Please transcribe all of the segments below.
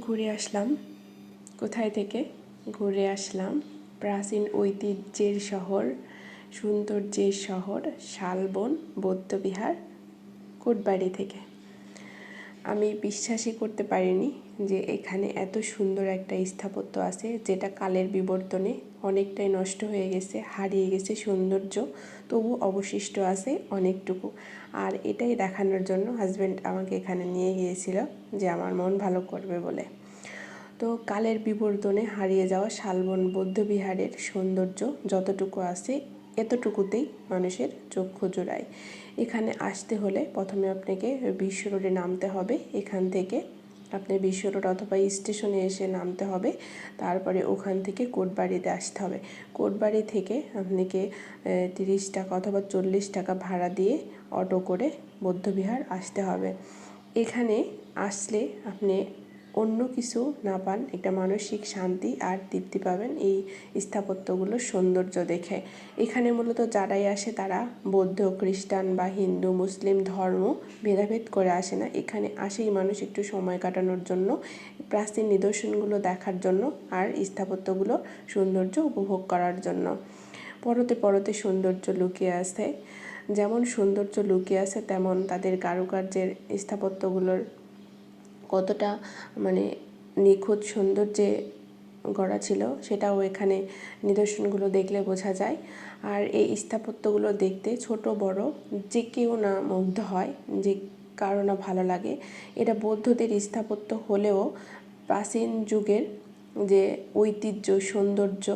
ঘুরে আসলাম। কোথায় থেকে? ঘুরে আসলাম প্রাচীন ঐতিহ্যের শহর সৌন্দর্যের শহর, শালবন, বৌদ্ধবিহার, কোটবাড়ি থেকে। আমি বিশ্বাসই করতে পারিনি যে এখানে এত সুন্দর একটা স্থাপত্য আছে, যেটা কালের বিবর্তনে অনেকটাই নষ্ট হয়ে গেছে, হারিয়ে গেছে সৌন্দর্য। তবু অবশিষ্ট আছে অনেকটুকু। আর এটাই দেখানোর জন্য হাজব্যান্ড আমাকে এখানে নিয়ে গিয়েছিল যে আমার মন ভালো করবে বলে। তো কালের বিবর্তনে হারিয়ে যাওয়া শালবন বৌদ্ধবিহারের সৌন্দর্য যতটুকু আছে এতটুকুতেই মানুষের চক্ষু জোড়ায়। এখানে আসতে হলে প্রথমে আপনাকে বিশ্ব রোডে নামতে হবে। এখান থেকে আপনি বিশ্ব রোড অথবা স্টেশনে এসে নামতে হবে। তারপরে ওখান থেকে কোটবাড়িতে আসতে হবে। কোটবাড়ি থেকে আপনাকে তিরিশ টাকা অথবা চল্লিশ টাকা ভাড়া দিয়ে অটো করে বৌদ্ধবিহার আসতে হবে। এখানে আসলে আপনি অন্য কিছু না পান, একটা মানসিক শান্তি আর তৃপ্তি পাবেন এই স্থাপত্যগুলোর সৌন্দর্য দেখে। এখানে মূলত যারাই আসে তারা বৌদ্ধ, খ্রিস্টান বা হিন্দু, মুসলিম ধর্ম ভেদাভেদ করে আসে না। এখানে আসেই মানুষ একটু সময় কাটানোর জন্য, প্রাচীন নিদর্শনগুলো দেখার জন্য আর স্থাপত্যগুলো সৌন্দর্য উপভোগ করার জন্য। পরতে পরতে সৌন্দর্য লুকিয়ে আছে যেমন সৌন্দর্য লুকিয়ে আছে তেমন তাদের কারুকার্যের স্থাপত্যগুলোর কতটা মানে নিখুঁত সৌন্দর্যে গড়া ছিল সেটাও এখানে নিদর্শনগুলো দেখলে বোঝা যায়। আর এই স্থাপত্যগুলো দেখতে ছোট, বড়, যে কেউ না মুগ্ধ হয়, যে কারও না ভালো লাগে। এটা বৌদ্ধদের স্থাপত্য হলেও প্রাচীন যুগের যে ঐতিহ্য, সৌন্দর্য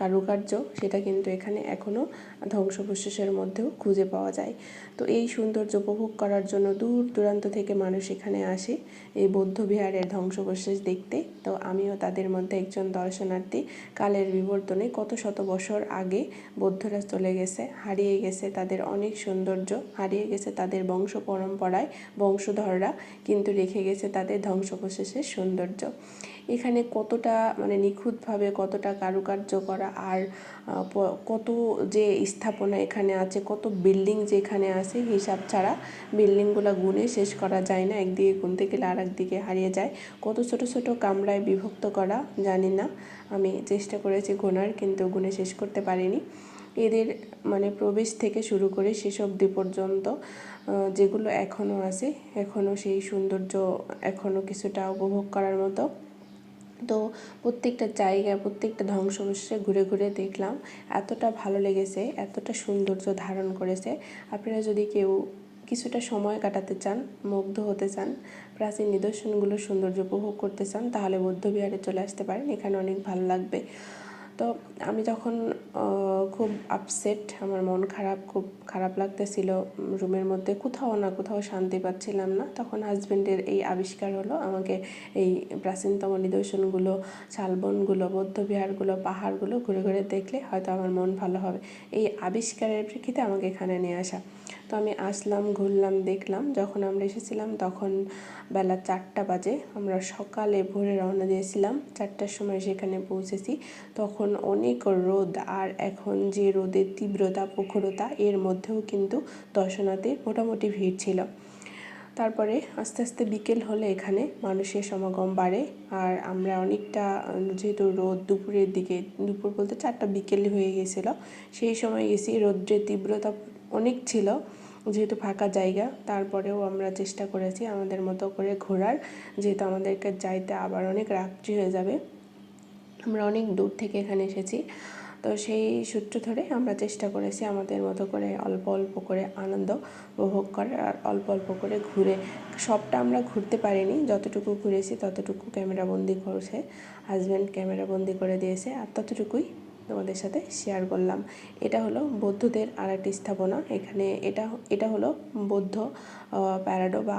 কারুকার্য সেটা কিন্তু এখানে এখনও ধ্বংসবশেষের মধ্যেও খুঁজে পাওয়া যায়। তো এই সৌন্দর্য উপভোগ করার জন্য দূর দূরান্ত থেকে মানুষ এখানে আসে এই বৌদ্ধ বিহারের ধ্বংসবশেষ দেখতে। তো আমিও তাদের মধ্যে একজন দর্শনার্থী। কালের বিবর্তনে কত শত বছর আগে বৌদ্ধরা চলে গেছে, হারিয়ে গেছে তাদের অনেক সৌন্দর্য, হারিয়ে গেছে তাদের বংশ পরম্পরায় বংশধররা, কিন্তু রেখে গেছে তাদের ধ্বংসবশেষের সৌন্দর্য। এখানে কতটা মানে নিখুঁতভাবে কতটা কারুকার্য করা আর কত যে স্থাপনা এখানে আছে, কত বিল্ডিং যে এখানে আছে, হিসাব ছাড়া বিল্ডিংগুলো গুনে শেষ করা যায় না, একদিকে গুনতে গেলে আর একদিকে হারিয়ে যায়। কত ছোট ছোট কামরায় বিভক্ত করা জানি না, আমি চেষ্টা করেছি গোনার কিন্তু গুনে শেষ করতে পারিনি। এদের মানে প্রবেশ থেকে শুরু করে শেষ অবধি পর্যন্ত যেগুলো এখনও আছে এখনও সেই সৌন্দর্য এখনও কিছুটা উপভোগ করার মতো। তো প্রত্যেকটা জায়গায় প্রত্যেকটা ধ্বংসাবশেষে ঘুরে ঘুরে দেখলাম। এতটা ভালো লেগেছে, এতটা সৌন্দর্য ধারণ করেছে। আপনারা যদি কেউ কিছুটা সময় কাটাতে চান, মুগ্ধ হতে চান, প্রাচীন নিদর্শনগুলোর সৌন্দর্য উপভোগ করতে চান, তাহলে বৌদ্ধবিহারে চলে আসতে পারেন। এখানে অনেক ভালো লাগবে। তো আমি যখন খুব আপসেট আমার মন খারাপ, খুব খারাপ লাগতেছিল, রুমের মধ্যে কোথাও না কোথাও শান্তি পাচ্ছিলাম না, তখন হাজব্যান্ডের এই আবিষ্কার হলো, আমাকে এই প্রাচীনতম নিদর্শনগুলো, শালবনগুলো, বৌদ্ধবিহারগুলো, পাহাড়গুলো ঘুরে ঘুরে দেখলে হয়তো আমার মন ভালো হবে। এই আবিষ্কারের প্রেক্ষিতে আমাকে এখানে নিয়ে আসা। তো আমি আসলাম, ঘুরলাম, দেখলাম। যখন আমরা এসেছিলাম, তখন বেলা চারটা বাজে। আমরা সকালে ভোরে রওনা দিয়েছিলাম। চারটার সময় সেখানে পৌঁছেছি। তখন অনেক রোদ আর এখন যে রোদের তীব্রতা, প্রখরতা, এর মধ্যেও কিন্তু দর্শনাতে মোটামুটি ভিড় ছিল। তারপরে আস্তে আস্তে বিকেল হলে এখানে মানুষের সমাগম বাড়ে। আর আমরা অনেকটা, যেহেতু রোদ দুপুরের দিকে, দুপুর বলতে চারটা বিকেল হয়ে গেছিল, সেই সময় গেছি। রৌদ্রের তীব্রতা অনেক ছিল, যেহেতু ফাঁকা জায়গা, তারপরেও আমরা চেষ্টা করেছি আমাদের মতো করে ঘোরার, যেহেতু আমাদেরকে যাইতে আবার অনেক রাত্রি হয়ে যাবে। আমরা অনেক দূর থেকে এখানে এসেছি। তো সেই সূত্র ধরে আমরা চেষ্টা করেছি আমাদের মতো করে অল্প অল্প করে আনন্দ উপভোগ করার আর অল্প অল্প করে ঘুরে। সবটা আমরা ঘুরতে পারিনি। যতটুকু ঘুরেছি ততটুকু ক্যামেরা বন্দি করেছে। হাজব্যান্ড ক্যামেরা বন্দি করে দিয়েছে আর ততটুকুই তোমাদের সাথে শেয়ার করলাম। এটা হলো বৌদ্ধদের আর একটি স্থাপনা। এখানে এটা এটা হলো বৌদ্ধ প্যারাডো বা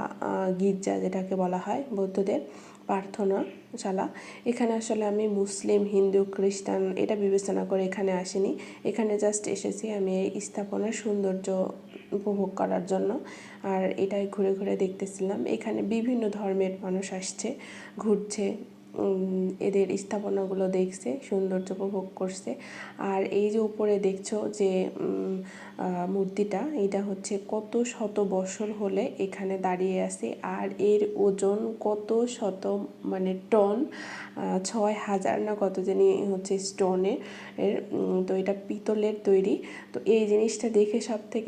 গির্জা যেটাকে বলা হয় বৌদ্ধদের। প্রার্থনাশালা এখানে আসলে আমি মুসলিম, হিন্দু, খ্রিস্টান এটা বিবেচনা করে এখানে আসিনি। এখানে জাস্ট এসেছি আমি এই স্থাপনার সৌন্দর্য উপভোগ করার জন্য। আর এটাই ঘুরে ঘুরে দেখতেছিলাম। এখানে বিভিন্ন ধর্মের মানুষ আসছে, ঘুরছে এদের স্থাপনাগুলো দেখছে, সৌন্দর্য উপভোগ করছে। আর এই যে উপরে দেখছ যে মূর্তিটা, এটা হচ্ছে কত শত বছর হলে এখানে দাঁড়িয়ে আছে। আর এর ওজন কত শত মানে টন ছয় হাজার না কত জানি হচ্ছে স্টোনে এর তো এটা পিতলের তৈরি। তো এই জিনিসটা দেখে সব থেকে